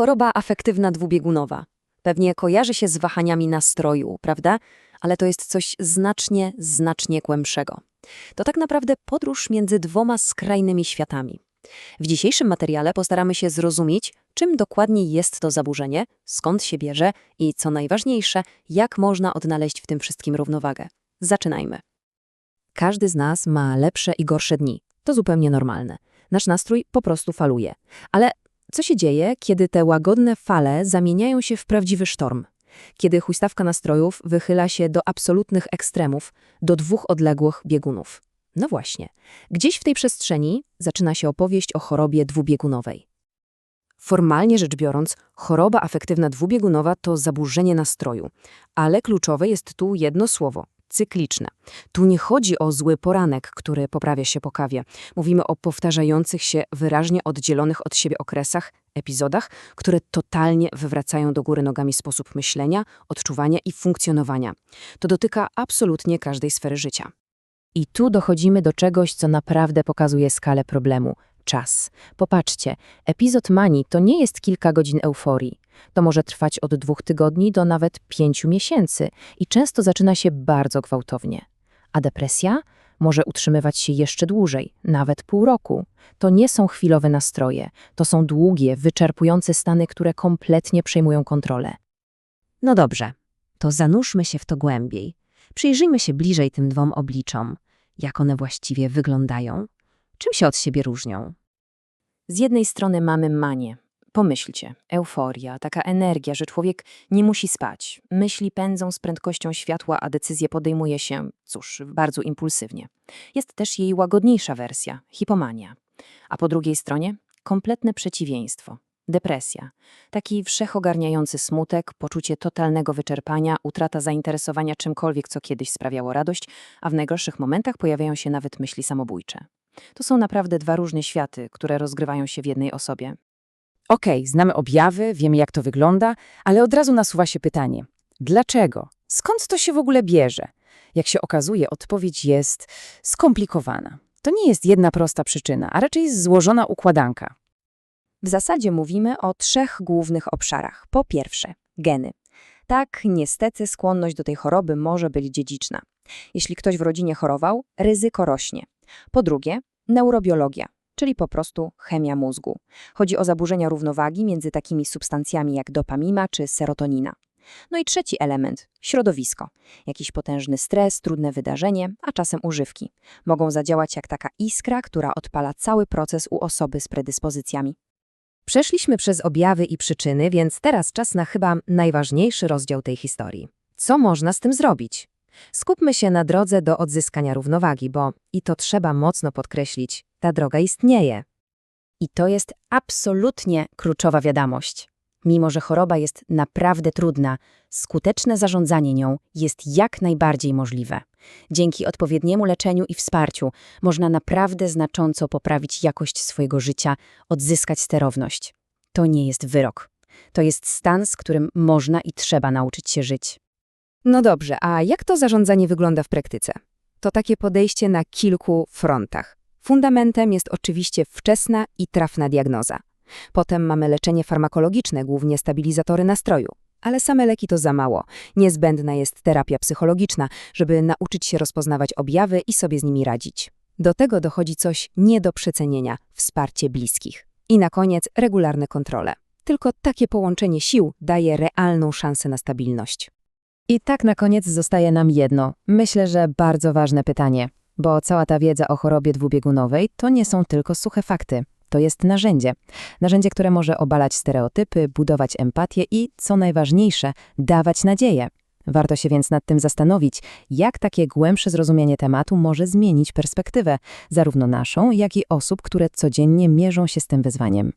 Choroba afektywna dwubiegunowa. Pewnie kojarzy się z wahaniami nastroju, prawda? Ale to jest coś znacznie, znacznie głębszego. To tak naprawdę podróż między dwoma skrajnymi światami. W dzisiejszym materiale postaramy się zrozumieć, czym dokładnie jest to zaburzenie, skąd się bierze i, co najważniejsze, jak można odnaleźć w tym wszystkim równowagę. Zaczynajmy. Każdy z nas ma lepsze i gorsze dni. To zupełnie normalne. Nasz nastrój po prostu faluje. Ale co się dzieje, kiedy te łagodne fale zamieniają się w prawdziwy sztorm? Kiedy huśtawka nastrojów wychyla się do absolutnych ekstremów, do dwóch odległych biegunów? No właśnie, gdzieś w tej przestrzeni zaczyna się opowieść o chorobie dwubiegunowej. Formalnie rzecz biorąc, choroba afektywna dwubiegunowa to zaburzenie nastroju, ale kluczowe jest tu jedno słowo cykliczne. Tu nie chodzi o zły poranek, który poprawia się po kawie. Mówimy o powtarzających się, wyraźnie oddzielonych od siebie okresach, epizodach, które totalnie wywracają do góry nogami sposób myślenia, odczuwania i funkcjonowania. To dotyka absolutnie każdej sfery życia. I tu dochodzimy do czegoś, co naprawdę pokazuje skalę problemu czas. Popatrzcie, epizod manii to nie jest kilka godzin euforii. To może trwać od dwóch tygodni do nawet pięciu miesięcy i często zaczyna się bardzo gwałtownie. A depresja może utrzymywać się jeszcze dłużej, nawet pół roku. To nie są chwilowe nastroje, to są długie, wyczerpujące stany, które kompletnie przejmują kontrolę. No dobrze, to zanurzmy się w to głębiej. Przyjrzyjmy się bliżej tym dwom obliczom. Jak one właściwie wyglądają? Czym się od siebie różnią? Z jednej strony mamy manię. Pomyślcie, euforia, taka energia, że człowiek nie musi spać. Myśli pędzą z prędkością światła, a decyzje podejmuje się, cóż, bardzo impulsywnie. Jest też jej łagodniejsza wersja, hipomania. A po drugiej stronie kompletne przeciwieństwo. Depresja. Taki wszechogarniający smutek, poczucie totalnego wyczerpania, utrata zainteresowania czymkolwiek, co kiedyś sprawiało radość, a w najgorszych momentach pojawiają się nawet myśli samobójcze. To są naprawdę dwa różne światy, które rozgrywają się w jednej osobie. Okej, znamy objawy, wiemy jak to wygląda, ale od razu nasuwa się pytanie. Dlaczego? Skąd to się w ogóle bierze? Jak się okazuje, odpowiedź jest skomplikowana. To nie jest jedna prosta przyczyna, a raczej złożona układanka. W zasadzie mówimy o trzech głównych obszarach. Po pierwsze, geny. Tak, niestety skłonność do tej choroby może być dziedziczna. Jeśli ktoś w rodzinie chorował, ryzyko rośnie. Po drugie, neurobiologia, czyli po prostu chemia mózgu. Chodzi o zaburzenia równowagi między takimi substancjami jak dopamina czy serotonina. No i trzeci element środowisko. Jakiś potężny stres, trudne wydarzenie, a czasem używki. Mogą zadziałać jak taka iskra, która odpala cały proces u osoby z predyspozycjami. Przeszliśmy przez objawy i przyczyny, więc teraz czas na chyba najważniejszy rozdział tej historii. Co można z tym zrobić? Skupmy się na drodze do odzyskania równowagi, bo, i to trzeba mocno podkreślić, ta droga istnieje. I to jest absolutnie kluczowa wiadomość. Mimo, że choroba jest naprawdę trudna, skuteczne zarządzanie nią jest jak najbardziej możliwe. Dzięki odpowiedniemu leczeniu i wsparciu można naprawdę znacząco poprawić jakość swojego życia, odzyskać sterowność. To nie jest wyrok. To jest stan, z którym można i trzeba nauczyć się żyć. No dobrze, a jak to zarządzanie wygląda w praktyce? To takie podejście na kilku frontach. Fundamentem jest oczywiście wczesna i trafna diagnoza. Potem mamy leczenie farmakologiczne, głównie stabilizatory nastroju. Ale same leki to za mało. Niezbędna jest terapia psychologiczna, żeby nauczyć się rozpoznawać objawy i sobie z nimi radzić. Do tego dochodzi coś nie do przecenienia – wsparcie bliskich. I na koniec regularne kontrole. Tylko takie połączenie sił daje realną szansę na stabilność. I tak na koniec zostaje nam jedno, myślę, że bardzo ważne pytanie, bo cała ta wiedza o chorobie dwubiegunowej to nie są tylko suche fakty. To jest narzędzie. Narzędzie, które może obalać stereotypy, budować empatię i, co najważniejsze, dawać nadzieję. Warto się więc nad tym zastanowić, jak takie głębsze zrozumienie tematu może zmienić perspektywę, zarówno naszą, jak i osób, które codziennie mierzą się z tym wyzwaniem.